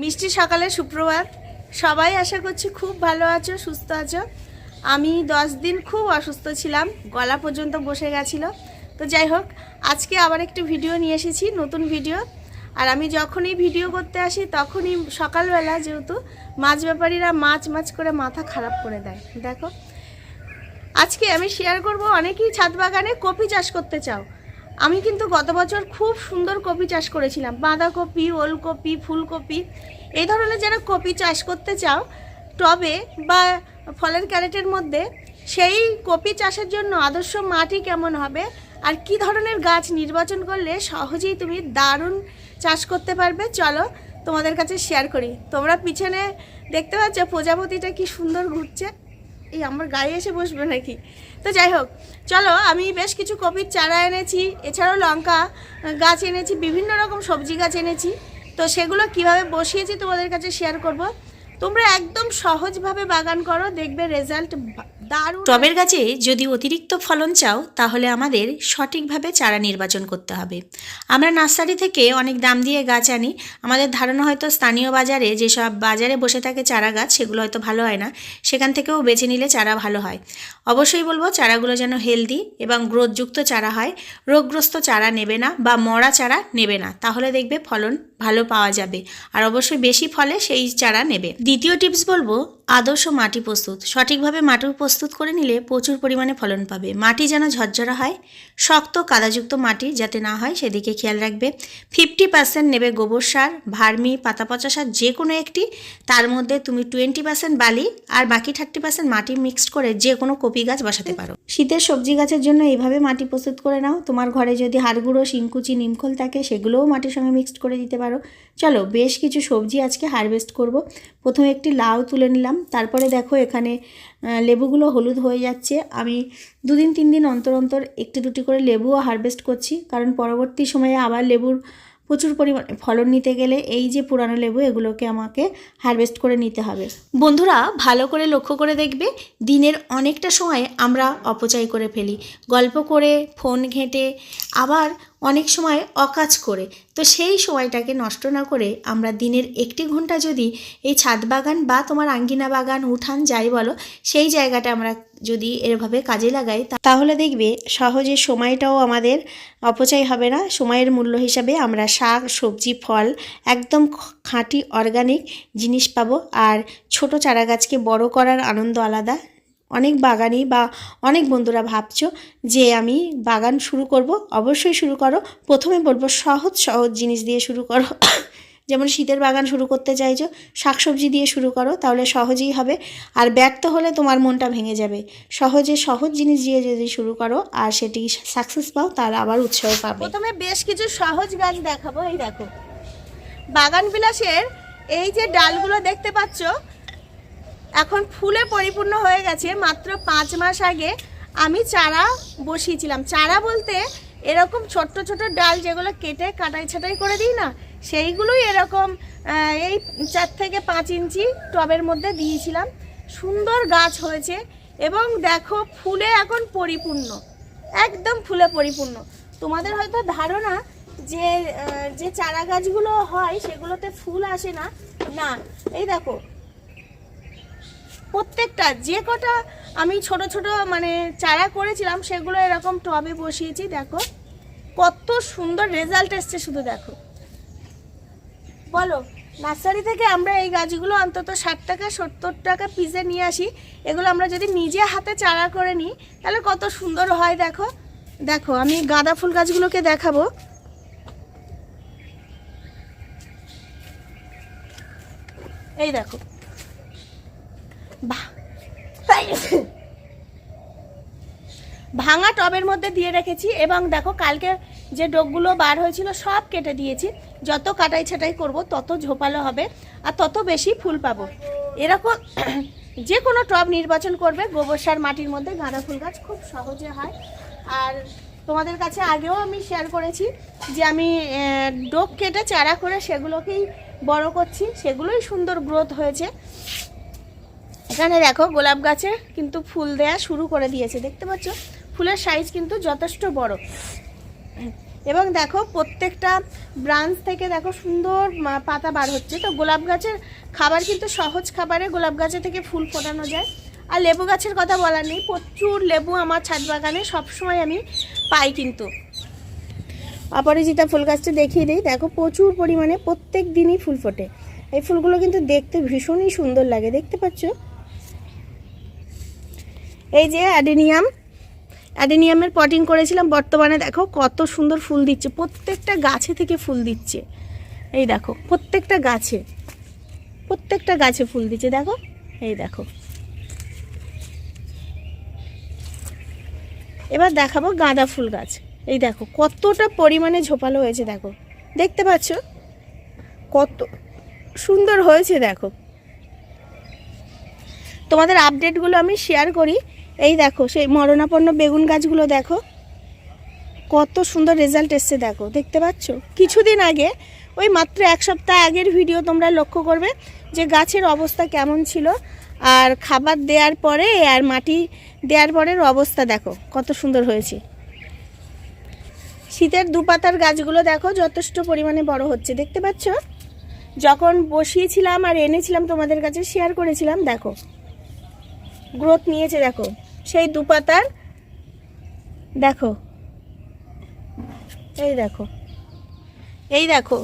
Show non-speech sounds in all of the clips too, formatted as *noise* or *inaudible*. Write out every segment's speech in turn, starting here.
মিষ্টি সকালে সুপ্রভাত। সবাই আশা করছি খুব ভালো আছো, সুস্থ আছো। আমি দশ দিন খুব অসুস্থ ছিলাম, গলা পর্যন্ত বসে গেছিল। তো যাই হোক, আজকে আবার একটি ভিডিও নিয়ে এসেছি, নতুন ভিডিও। আর আমি যখনই ভিডিও করতে আসি, তখনই সকালবেলা যেহেতু মাছ ব্যাপারীরা মাছ মাছ করে মাথা খারাপ করে দেয়। দেখো, আজকে আমি শেয়ার করব অনেকেই ছাদ বাগানে কপি চাষ করতে চাও। আমি কিন্তু গত বছর খুব সুন্দর কপি চাষ করেছিলাম। বাঁধাকপি, ওলকপি, ফুলকপি, এই ধরনের যারা কপি চাষ করতে চাও, টবে বা ফলের ক্যারেটের মধ্যে সেই কপি চাষের জন্য আদর্শ মাটি কেমন হবে আর কি ধরনের গাছ নির্বাচন করলে সহজেই তুমি দারুণ চাষ করতে পারবে, চলো তোমাদের কাছে শেয়ার করি। তোমরা পিছনে দেখতে পাচ্ছ প্রজাপতিটা কি সুন্দর ঘুরছে। এই আমার গায়ে এসে বসবে নাকি? তো যাই হোক, চলো আমি বেশ কিছু কপির চারা এনেছি, এছাড়াও লঙ্কা গাছ এনেছি, বিভিন্ন রকম সবজি গাছ এনেছি। তো সেগুলো কীভাবে বসিয়েছি তোমাদের কাছে শেয়ার করব। তোমরা একদম সহজভাবে বাগান করো, দেখবে রেজাল্ট টবের গাছে যদি অতিরিক্ত ফলন চাও, তাহলে আমাদের সঠিকভাবে চারা নির্বাচন করতে হবে। আমরা নার্সারি থেকে অনেক দাম দিয়ে গাছ আনি। আমাদের ধারণা হয়তো স্থানীয় বাজারে যেসব বাজারে বসে থাকে চারা গাছ, সেগুলো হয়তো ভালো হয় না। সেখান থেকেও বেছে নিলে চারা ভালো হয়। অবশ্যই বলব, চারাগুলো যেন হেলদি এবং গ্রোথযুক্ত চারা হয়। রোগগ্রস্ত চারা নেবে না বা মরা চারা নেবে না। তাহলে দেখবে ফলন ভালো পাওয়া যাবে। আর অবশ্যই বেশি ফলে সেই চারা নেবে। দ্বিতীয় টিপস বলব, আদর্শ মাটি প্রস্তুত। সঠিকভাবে মাটি প্রস্তুত করে নিলে প্রচুর পরিমাণে ফলন পাবে। মাটি যেন ঝরঝরা হয়, শক্ত কাদাযুক্ত মাটি যাতে না হয় সেদিকে খেয়াল রাখবে। ফিফটি পার্সেন্ট নেবে গোবর সার, ভার্মি পাতা পচা সার যে কোনো একটি। তার মধ্যে তুমি টোয়েন্টি পার্সেন্ট বালি আর বাকি থার্টি পার্সেন্ট মাটি মিক্সড করে যে কোনো কপি গাছ বসাতে পারো। শীতের সবজি গাছের জন্য এইভাবে মাটি প্রস্তুত করে নাও। তোমার ঘরে যদি হাড়গুঁড়ো শিংকুচি নিমখোল থাকে সেগুলোও মাটির সঙ্গে মিক্সড করে দিতে পারো। চলো বেশ কিছু সবজি আজকে হারভেস্ট করব। প্রথমে একটি লাউ তুলে নিলাম। তারপরে দেখো এখানে লেবুগুলো হলুদ হয়ে যাচ্ছে। আমি দুদিন তিন দিন অন্তর অন্তর একটি দুটি করে লেবুও হারভেস্ট করছি। কারণ পরবর্তী সময়ে আবার লেবুর প্রচুর পরিমাণে ফলন নিতে গেলে এই যে পুরানো লেবু, এগুলোকে আমাকে হারভেস্ট করে নিতে হবে। বন্ধুরা, ভালো করে লক্ষ্য করে দেখবে, দিনের অনেকটা সময় আমরা অপচয় করে ফেলি। গল্প করে, ফোন ঘেঁটে, আবার অনেক সময় অকাজ করে। তো সেই সময়টাকে নষ্ট না করে আমরা দিনের একটি ঘণ্টা যদি এই ছাদ বাগান বা তোমার আঙ্গিনা বাগান, উঠান যাই বলো, সেই জায়গাটা আমরা যদি এভাবে কাজে লাগাই তাহলে দেখবে সহজে সময়টাও আমাদের অপচয় হবে না। সময়ের মূল্য হিসাবে আমরা শাক, সবজি, ফল একদম খাঁটি অর্গানিক জিনিস পাবো। আর ছোট চারা গাছকে বড় করার আনন্দ আলাদা। অনেক বাগানি বা অনেক বন্ধুরা ভাবছ যে আমি বাগান শুরু করব, অবশ্যই শুরু করো। প্রথমে বলব সহজ সহজ জিনিস দিয়ে শুরু করো। *coughs* যেমন শীতের বাগান শুরু করতে চাইছো, শাকসবজি দিয়ে শুরু করো, তাহলে সহজেই হবে। আর ব্যর্থ হলে তোমার মনটা ভেঙে যাবে। সহজে সহজ জিনিস দিয়ে যদি শুরু করো আর সেটি সাকসেস পাও তার আবার উৎসাহ পাবে। প্রথমে বেশ কিছু সহজ গাছ দেখাবো, এই দেখো। বাগান বিলাসের এই যে ডালগুলো দেখতে পাচ্ছ এখন ফুলে পরিপূর্ণ হয়ে গেছে। মাত্র পাঁচ মাস আগে আমি চারা বসিয়েছিলাম। চারা বলতে এরকম ছোট্ট ছোট ডাল যেগুলো কেটে কাটাই ছাটাই করে দিই না, সেইগুলোই এরকম এই চার থেকে পাঁচ ইঞ্চি টবের মধ্যে দিয়েছিলাম। সুন্দর গাছ হয়েছে এবং দেখো ফুলে এখন পরিপূর্ণ, একদম ফুলে পরিপূর্ণ। তোমাদের হয়তো ধারণা যে যে চারা গাছগুলো হয় সেগুলোতে ফুল আসে না। না, এই দেখো প্রত্যেকটা, যে কটা আমি ছোট ছোট মানে চারা করেছিলাম, সেগুলো এরকম টবে বসিয়েছি, দেখো। কত সুন্দর রেজাল্ট এসছে শুধু দেখো। বলো, নার্সারি থেকে আমরা এই গাছগুলো অন্তত ষাট টাকা, সত্তর টাকা পিসে নিয়ে আসি। এগুলো আমরা যদি নিজে হাতে চারা করে নিই, তাহলে কত সুন্দর হয় দেখো। দেখো, আমি গাঁদা ফুল গাছগুলোকে দেখাবো। এই দেখো ভাঙা টবের মধ্যে দিয়ে রেখেছি এবং দেখো কালকে যে ডোকগুলো বার হয়েছিল সব কেটে দিয়েছি। যত কাটাই ছাটাই করব, তত ঝোপালো হবে আর তত বেশি ফুল পাবো। এরকম *clears throat* যে কোনো টব নির্বাচন করবে, গোবর সার মাটির মধ্যে গাঁদা ফুল গাছ খুব সহজে হয়। আর তোমাদের কাছে আগেও আমি শেয়ার করেছি যে আমি ডোক কেটে চারা করে সেগুলোকেই বড় করছি, সেগুলোই সুন্দর গ্রোথ হয়েছে। এখানে দেখো গোলাপ গাছে কিন্তু ফুল দেয়া শুরু করে দিয়েছে। দেখতে পাচ্ছ? ফুলের সাইজ কিন্তু যথেষ্ট বড়। এবং দেখো প্রত্যেকটা ব্রাঞ্চ থেকে দেখো সুন্দর পাতা বার হচ্ছে। তো গোলাপ গাছের খাবার কিন্তু সহজ খাবারে গোলাপ গাছে থেকে ফুল ফোটানো যায়। আর লেবু গাছের কথা বলার নেই, প্রচুর লেবু আমার ছাদ বাগানে সবসময় আমি পাই কিন্তু। অপরাজিতা ফুল গাছটা দেখিয়ে দিই। দেখো প্রচুর পরিমাণে প্রত্যেক দিনই ফুল ফোটে। এই ফুলগুলো কিন্তু দেখতে ভীষণই সুন্দর লাগে। দেখতে পাচ্ছ? এই যে অ্যাডেনিয়াম। অ্যাডেনিয়ামের পটিং করেছিলাম, বর্তমানে দেখো কত সুন্দর ফুল দিচ্ছে, প্রত্যেকটা গাছে থেকে ফুল দিচ্ছে। এই দেখো, প্রত্যেকটা গাছে প্রত্যেকটা গাছে ফুল দিচ্ছে, দেখো, এই দেখো। এবার দেখাবো গাঁদা ফুল গাছ। এই দেখো, কতটা পরিমাণে ঝোপালো হয়েছে, দেখো। দেখতে পাচ্ছ? কত সুন্দর হয়েছে, দেখো। তোমাদের আপডেটগুলো আমি শেয়ার করি। এই দেখো, সেই মরণাপন্ন বেগুন গাছগুলো দেখো। কত সুন্দর রেজাল্ট এসছে দেখো, দেখতে পাচ্ছ? কিছুদিন আগে, ওই মাত্র এক সপ্তাহ আগের ভিডিও তোমরা লক্ষ্য করবে যে গাছের অবস্থা কেমন ছিল আর খাবার দেওয়ার পরে আর মাটি দেওয়ার পরের অবস্থা দেখো, কত সুন্দর হয়েছে। শীতের দুপাতার গাছগুলো দেখো, যথেষ্ট পরিমাণে বড় হচ্ছে, দেখতে পাচ্ছ? যখন বসিয়েছিলাম আর এনেছিলাম তোমাদের কাছে শেয়ার করেছিলাম, দেখো। গ্রোথ নিয়েছে, দেখো। সেই দুপাতার, দেখো, এই দেখো এই দেখো,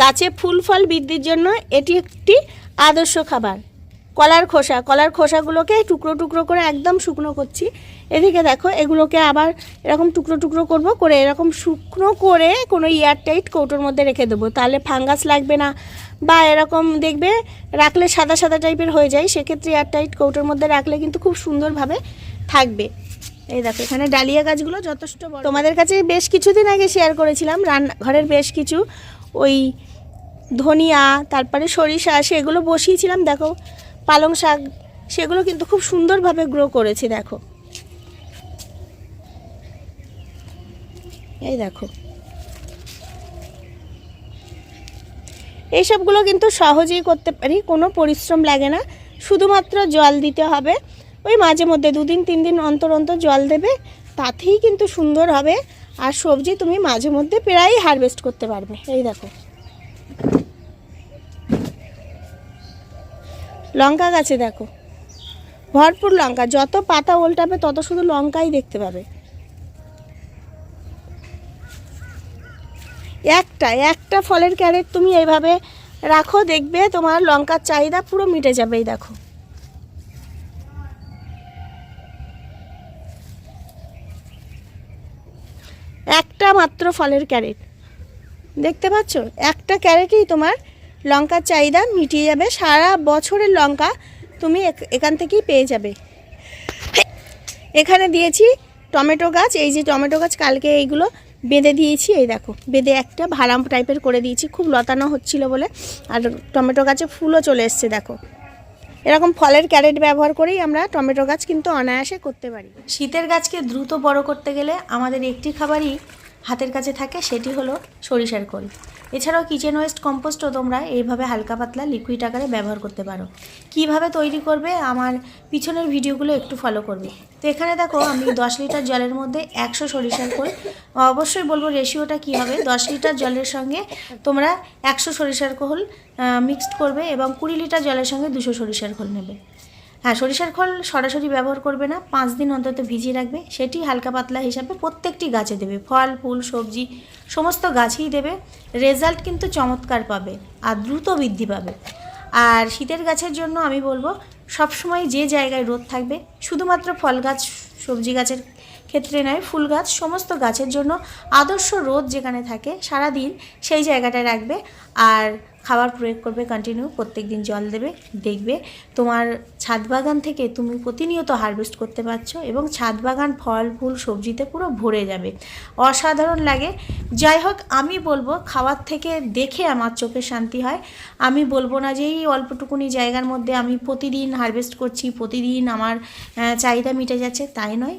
গাছে ফুল ফল বৃদ্ধির জন্য এটি একটি আদর্শ খাবার। কলার খোসা, কলার খোসাগুলোকে টুকরো টুকরো করে একদম শুকনো করছি। এদিকে দেখো, এগুলোকে আবার এরকম টুকরো টুকরো করব করে এরকম শুকনো করে কোনো এয়ারটাইট কৌটোর মধ্যে রেখে দেবো। তাহলে ফাঙ্গাস লাগবে না বা এরকম দেখবে রাখলে সাদা সাদা টাইপের হয়ে যায়, সেক্ষেত্রে এয়ারটাইট কৌটোর মধ্যে রাখলে কিন্তু খুব সুন্দরভাবে থাকবে। এই দেখো, এখানে ডালিয়া গাছগুলো যথেষ্ট বড়। তোমাদের কাছে বেশ কিছুদিন আগে শেয়ার করেছিলাম, রান্নাঘরের বেশ কিছু ওই ধনিয়া, তারপরে সরিষা, সেগুলো বসিয়েছিলাম। দেখো পালং শাক, সেগুলো কিন্তু খুব সুন্দরভাবে গ্রো করেছে, দেখো। এই দেখো। এইসবগুলো কিন্তু সহজেই করতে পারি, কোনো পরিশ্রম লাগে না। শুধুমাত্র জল দিতে হবে। ওই মাঝে মধ্যে দুদিন, তিন দিন অন্তর অন্তর জল দেবে, তাতেই কিন্তু সুন্দর হবে। আর সবজি তুমি মাঝে মধ্যে প্রায় হারভেস্ট করতে পারবে। এই দেখো। লঙ্কা গাছে দেখো। ভরপুর লঙ্কা। যত পাতা উল্টাবে, তত শুধু লঙ্কাই দেখতে পাবে। একটা একটা ফলের ক্যারেট তুমি এইভাবে রাখো, দেখবে তোমার লঙ্কার চাহিদা পুরো মিটে যাবে, এই দেখো। একটা মাত্র ফলের ক্যারেট। দেখতে পাচ্ছ? একটা ক্যারেটই তোমার লঙ্কার চাহিদা মিটিয়ে যাবে। সারা বছরের লঙ্কা তুমি এখান থেকেই পেয়ে যাবে। এখানে দিয়েছি টমেটো গাছ। এই যে টমেটো গাছ কালকে এইগুলো বেঁধে দিয়েছি, এই দেখো। বেঁধে একটা ভাড়াম টাইপের করে দিয়েছি, খুব লতানো হচ্ছিল বলে। আর টমেটো গাছে ফুলও চলে এসছে, দেখো। এরকম ফলের ক্যারেট ব্যবহার করেই আমরা টমেটো গাছ কিন্তু অনায়াসে করতে পারি। শীতের গাছকে দ্রুত বড় করতে গেলে আমাদের একটি খাবারই হাতের কাছে থাকে সেটি হলো সরিষার খোল। এছাড়াও কিচেন ওয়েস্ট কম্পোস্টও তোমরা এইভাবে হালকা পাতলা লিকুইড আকারে ব্যবহার করতে পারো। কীভাবে তৈরি করবে আমার পিছনের ভিডিওগুলো একটু ফলো করবে। তো এখানে দেখো আমি দশ লিটার জলের মধ্যে একশো সরিষার খোল। অবশ্যই বলব রেশিওটা কী হবে? দশ লিটার জলের সঙ্গে তোমরা একশো সরিষার খোল মিক্সড করবে এবং কুড়ি লিটার জলের সঙ্গে দুশো সরিষার খোল নেবে। হ্যাঁ সরিষার খোল সরাসরি ব্যবহার করবে না, পাঁচ দিন অন্তত ভিজিয়ে রাখবে। সেটি হালকা পাতলা হিসাবে প্রত্যেকটি গাছে দেবে। ফল, ফুল, সবজি, সমস্ত গাছেই দেবে। রেজাল্ট কিন্তু চমৎকার পাবে আর দ্রুত বৃদ্ধি পাবে। আর শীতের গাছের জন্য আমি বলব, সবসময় যে জায়গায় রোদ থাকবে, শুধুমাত্র ফল গাছ, সবজি গাছের ক্ষেত্রে নয়, ফুল গাছ, সমস্ত গাছের জন্য আদর্শ রোদ যেখানে থাকে সারা দিন সেই জায়গাটায় রাখবে। আর খাবার প্রয়োগ করবে কন্টিনিউ প্রত্যেক দিন জল দেবে, দেখবে তোমার ছাদ বাগান থেকে তুমি প্রতিনিয়ত হারভেস্ট করতে পারছ এবং ছাদ বাগান, ফল, ফুল, সবজিতে পুরো ভরে যাবে। অসাধারণ লাগে। যাই হোক, আমি বলব খাওয়ার থেকে দেখে আমার চোখে শান্তি হয়। আমি বলব না যে এই অল্পটুকুনি জায়গার মধ্যে আমি প্রতিদিন হারভেস্ট করছি, প্রতিদিন আমার চাহিদা মিটে যাচ্ছে, তাই নয়।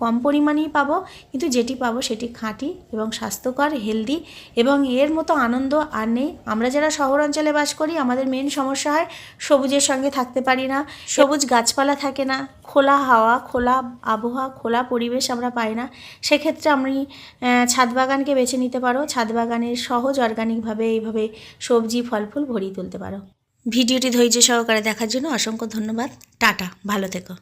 কম পরিমাণেই পাবো, কিন্তু যেটি পাবো সেটি খাঁটি এবং স্বাস্থ্যকর হেলদি এবং এর মতো আনন্দ আর নেই। আমরা যারা শহর অঞ্চলে বাস করি, আমাদের মেন সমস্যা হয় সবুজের সঙ্গে থাকতে পারি না, সবুজ গাছপালা থাকে না, খোলা হাওয়া, খোলা আবহাওয়া, খোলা পরিবেশ আমরা পাই না। সেক্ষেত্রে আমি ছাদ বাগানকে বেছে নিতে পারো। ছাদ বাগানের সহজ অর্গানিকভাবে এইভাবে সবজি ফল ফুল ভরিয়ে তুলতে পারো। ভিডিওটি ধৈর্য সহকারে দেখার জন্য অসংখ্য ধন্যবাদ। টাটা, ভালো থেকো।